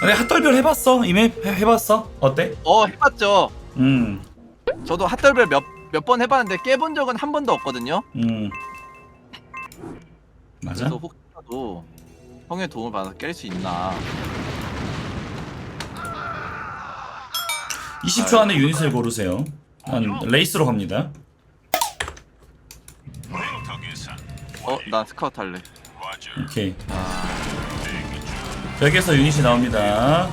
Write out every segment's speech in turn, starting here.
근데 핫떨별 해봤어? 이메 해봤어? 어때? 어 해봤죠. 음, 저도 핫떨벨 몇몇 번 해봤는데 깨본 적은 한 번도 없거든요. 음. 맞아? 그래서 혹시라도 형의 도움을 받아서 깰수 있나. 20초 안에 유닛을 고르세요. 난 레이스로 갑니다. 어, 난 스카우트 할래. 오케이. 아, 벽에서 유닛이 나옵니다.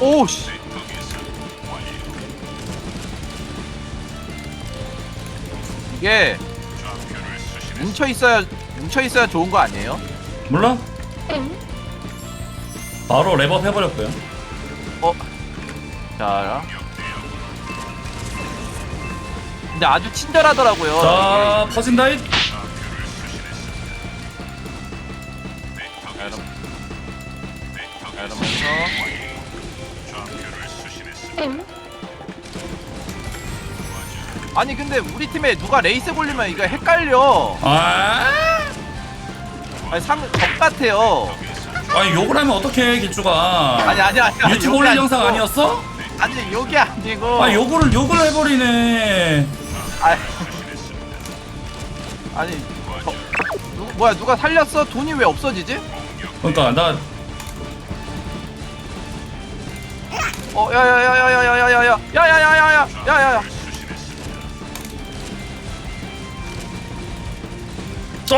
오 씨. 이게 뭉쳐 있어야 뭉쳐 있어야 좋은 거 아니에요? 몰라? 바로 랩업 해버렸고요. 어. 자. 근데 아주 친절하더라고요. 자, 퍼진다잇. 이러면- 자, 이러면서 아니 근데 우리 팀에 누가 레이스 걸리면 이거 헷갈려. 아, 아니 상 적 같아요. 아니 욕을 하면 어떡해 길주가. 아니 아니 아니. 아니, 유튜브 올릴 아니고. 영상 아니었어? 아니 욕이 아니고. 아 욕을 욕을 해버리네. 아니, 저, 누, 뭐야 누가 살렸어? 돈이 왜 없어지지? 그러니까 나어 야야야야야야야 야야야야야야야야 써.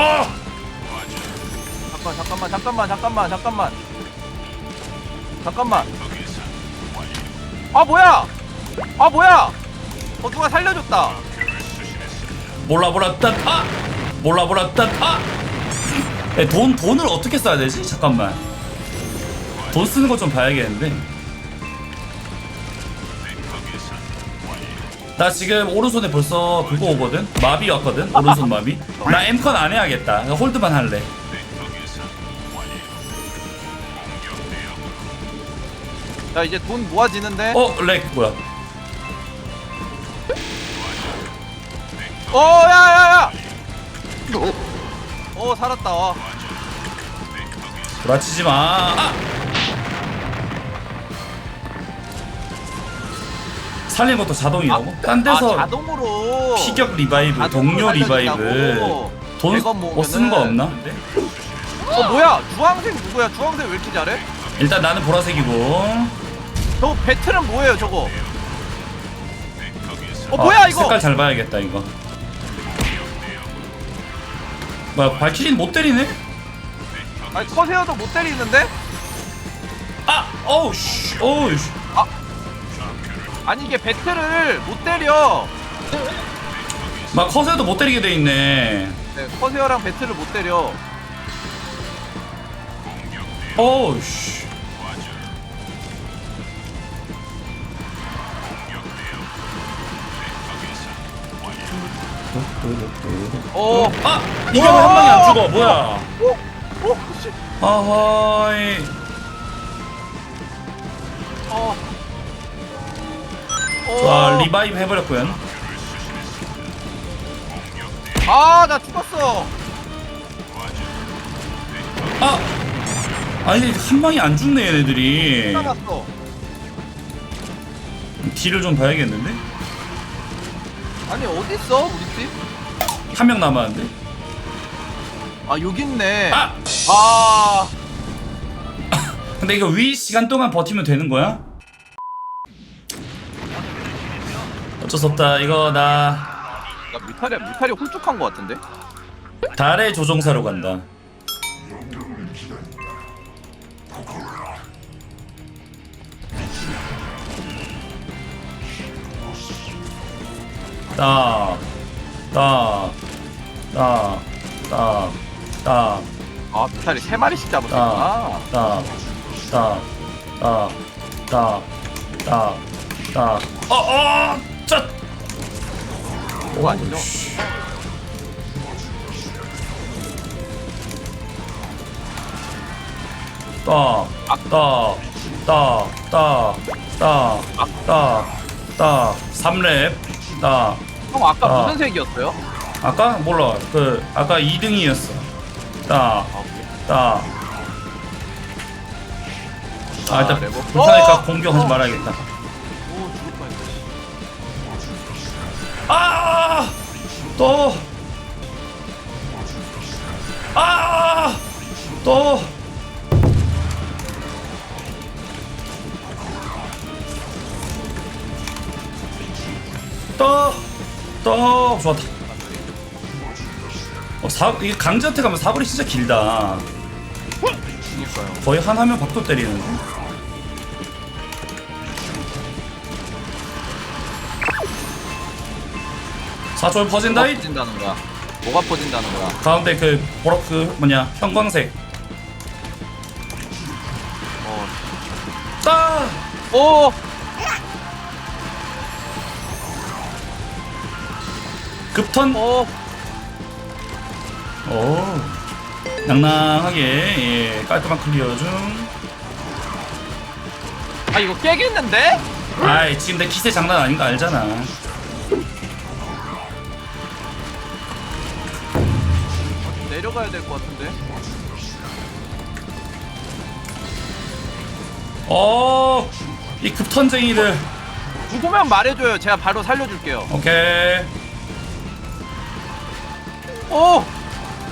잠깐 잠깐만 잠깐만 잠깐만 잠깐만 잠깐만 아 뭐야 아 뭐야 어 누가 살려줬다 몰라 몰라 딴 아. 몰라 몰라 딴 아. 에, 돈 돈을 어떻게 써야 되지? 잠깐만. 돈 쓰는 거 좀 봐야겠는데. 나 지금 오른손에 벌써 그거 오거든? 마비 왔거든? 오른손 마비? 나 엠컨 안 해야겠다. 나 홀드만 할래. 자 이제 돈 모아지는데 어, 렉, 뭐야. 어 야야야 어 살았다 와. 돌아치지 마. 아! 살린 것도 자동이라고? 딴 데서 아, 자동으로 피격 리바이브, 자동으로 동료 리바이브. 살려준다고. 돈 100원 모으면은- 뭐 쓰는 거 없나? 어 뭐야 주황색 누구야 주황색 왜 이렇게 잘해? 일단 나는 보라색이고. 저 배틀은 뭐예요 저거 어 아, 뭐야 이거 색깔 잘 봐야겠다 이거. 뭐야 발키리는 못 때리네? 아니 커세어도 못 때리는데? 아, 어우 씨, 어우 씨. 아니 이게 배틀을 못 때려 막 커세도 못 때리게 돼 있네. 네, 커세어랑 배틀을 못 때려 어우 씨. 어 아, 이게 왜 한 방에 안 죽어? 뭐야? 오! 오! 씨! 아하이. 어. 자, 리바이브 해버렸고요. 아, 나 죽었어. 아, 아니 한 방에 안 죽네 얘네들이. 딜을 좀 봐야겠는데? 아니, 어디 있어? 우리 팀? 한 명 남았는데? 아, 여기 있네. 아! 아. 근데 이거 위 시간 동안 버티면 되는 거야? 어쩔 수 없다. 이거 나 나 뮤탈이 뮤탈이 홀쭉한 것 같은데. 달의 조종사로 간다. 딱, 딱, 딱, 딱, 딱, 아, 뮤탈이 세 마리씩 잡았구나. 딱, 딱, 딱, 딱, 딱, 딱. 어, 어, 짜. 그거 아니죠? 씨. 딱, 딱, 딱, 딱, 딱, 딱, 딱, 3렙. 나 형 아까 아. 무슨 색이었어요? 아까 몰라 그 아까 2등이었어 아 오케이 나나 아 일단 레버. 불타니까 어! 공격하지 어! 말아야겠다 오 죽을 뻔했어 아! 또! 아! 또! 또! 좋았다. 어, 사, 이게 강제한테 가면 사거리 진짜 길다. 그니까요 거의 한 하면 박도 때리는데? 사쫄 퍼진다 뭐가 이 퍼진다는 거야 뭐가 퍼진다는 거야 가운데 그 보라 그 뭐냐 형광색 어. 따 오! 급턴. 오! 오 낭낭하게 예, 깔끔한 클리어 중. 아 이거 깨겠는데? 아이 지금 내 기세 장난 아닌 거 알잖아. 내려가야 될 것 같은데? 어 이 급턴쟁이들 죽으면 말해줘요. 제가 바로 살려줄게요. 오케이 오!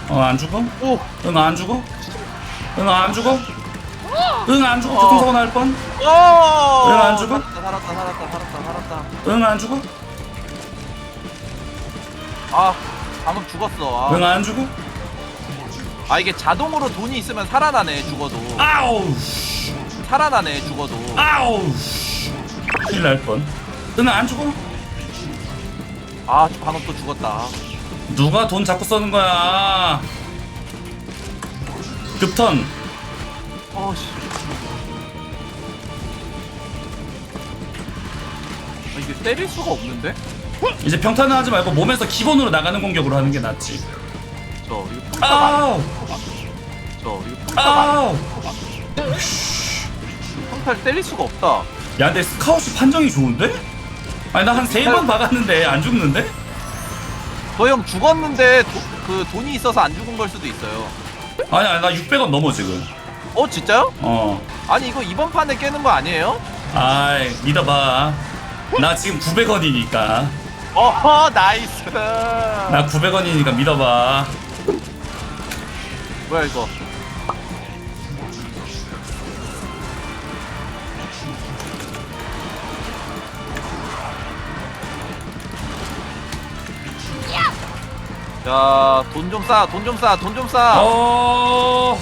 어 안 죽어? 오! 응 안 죽어? 응 안 죽어? 응 안 죽어? 어. 교통사고 날 뻔? 오! 왜안 죽어? 살았다 살았다 살았다 살았다 살았다 응 안 죽어? 아 방금 죽었어 응 아, 안 죽어? 아 이게 자동으로 돈이 있으면 살아나네 죽어도 아우 살아나네 죽어도 아우 큰일 날 뻔. 응 안 죽어? 아 방금 또 죽었다 누가 돈 자꾸 써는 거야? 급턴 어씨 아, 이게 때릴 수가 없는데? 이제 평탄은 하지 말고 몸에서 기본으로 나가는 공격으로 하는 게 낫지. 저 이거 평타 안 아우 저 이거 평타 안 아우. 평타를 때릴 수가 없다 야, 근데 스카웃이 판정이 좋은데? 아니 나 한 세 번 박았는데 안 죽는데? 저 형 죽었는데 도, 그 돈이 있어서 안 죽은 걸 수도 있어요 아니 아니 나 600원 넘어 지금. 어 진짜요? 어. 아니 이거 이번 판에 깨는 거 아니에요? 아이 믿어봐. 나 지금 900원이니까. 어허 나이스 나 900원이니까 믿어봐. 뭐야 이거 야, 돈 좀 싸, 돈 좀 싸, 돈 좀 싸, 어.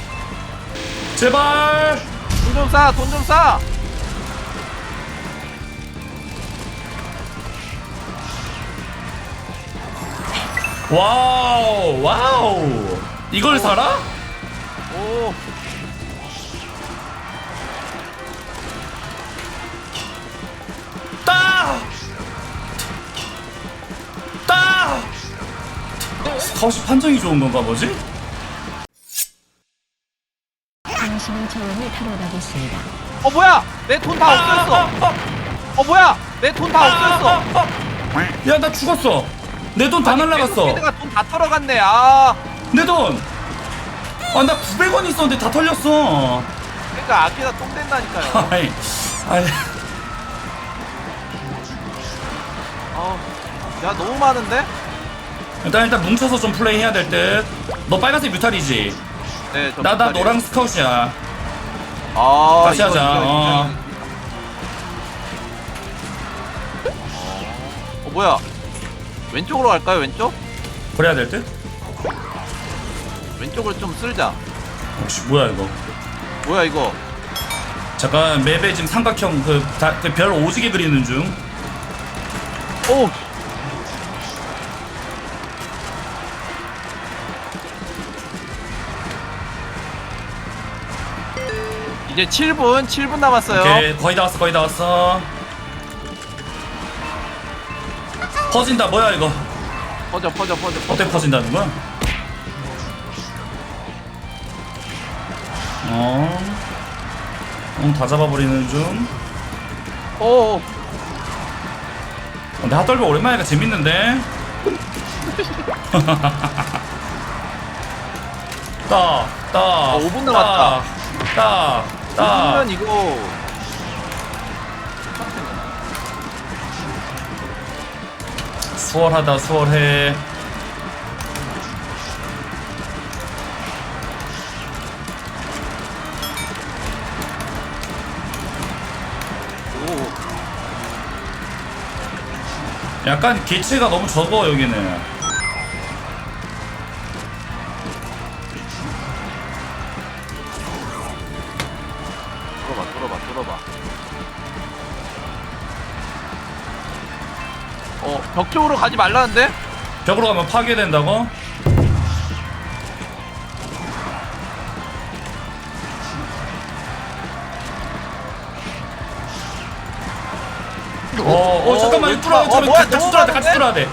제발. 돈 좀 싸, 돈 좀 싸. 와우 와우. 이걸 살아? 오, 스카웃이 판정이 좋은 건가 뭐지? 원하시는 자원을 타러 가겠습니다. 어 뭐야? 내 돈 다 없어졌어. 어 뭐야? 내 돈 다 없어졌어. 야 나 죽었어. 내 돈 다 날라갔어. 내가 돈 다 털어갔네. 아, 내 돈. 아 나 900원 있었는데 다 털렸어. 그러니까 아끼다 똥 된다니까요. 아이, 아이, 어, 야 너무 많은데? 일단 일단 뭉쳐서 좀 플레이 해야 될 듯. 너 빨간색 뮤탈이지? 네, 저 나 나 뮤탈이에요. 노랑 스카웃이야. 아, 다시 이거, 하자, 이거, 이거, 어. 이거. 어, 뭐야? 왼쪽으로 갈까요? 왼쪽? 그래야 될 듯? 왼쪽을 좀 쓸자. 혹시 뭐야 이거? 뭐야 이거? 잠깐 맵에 지금 삼각형 그 별 오지게 그리는 중. 오. 이제 7분, 7분 남았어요. 오케이 거의 다 왔어 거의 다 왔어. 퍼진다 뭐야 이거? 퍼져, 퍼져, 퍼져, 퍼져. 어떻게 퍼진다는 거야? 어. 어, 다 잡아버리는 중. 오, 근데 핫돌배 오랜만이니까 재밌는데 따따 어, 5분 남았다. 따 따 따 그러면 이거 수월하다 수월해. 오. 약간 개체가 너무 적어 여기는 벽 쪽으로 가지 말라는데? 벽으로 가면 파괴된다고? 어, 어, 잠깐만, 이거 뚫어야 돼? 어, 뭐야, 같이 너무 뚫어야 돼, 같이 많은데? 뚫어야 돼.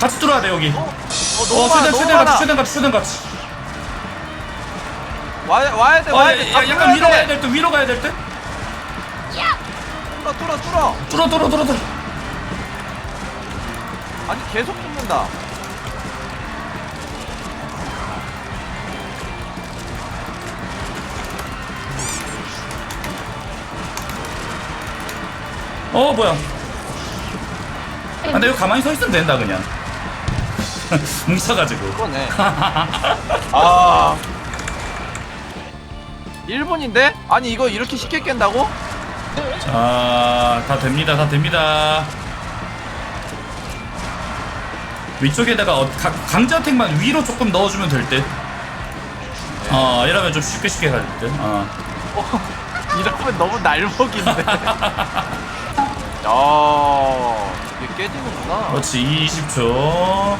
같이 뚫어야 돼, 여기. 어, 어 어, 너무 많아 최대한, 너무 최대한 많아 같이, 최대한 같이, 최대한 같이. 와야, 와야 돼 어, 와야 야, 돼 야, 다 약간 위로 뚫어야 가야 될 듯, 위로 가야 될 듯? 뚫어 뚫어 뚫어 뚫어, 뚫어, 뚫어, 뚫어. 아니 계속 뚫는다 어, 뭐야. 아, 근데 이거 가만히 서 있으면 된다, 그냥. 뭉쳐가지고. 그거네 아 1분인데? 아니 이거 이렇게 쉽게 깬다고? 자, 다 됩니다, 다 됩니다. 위쪽에다가 어, 가- 강제어택만 위로 조금 넣어주면 될 듯. 어, 이러면 좀 쉽게 쉽게 갈 듯. 어. 이러면 너무 날먹인데 야 이게 깨지는구나 그렇지, 20초.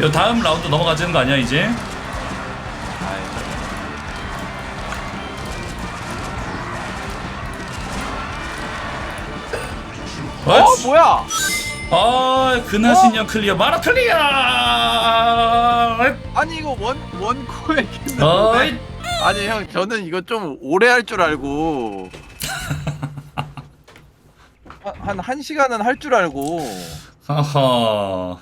요 다음 라운드 넘어가지는 거 아니야, 이제? 아이, 어. 뭐야 아, 그나신형 클리어, 마라 클리어! 아니 이거 원 원코에 어이. 아니 형 저는 이거 좀 오래 할 줄 알고 한한 시간은 할 줄 알고 허허.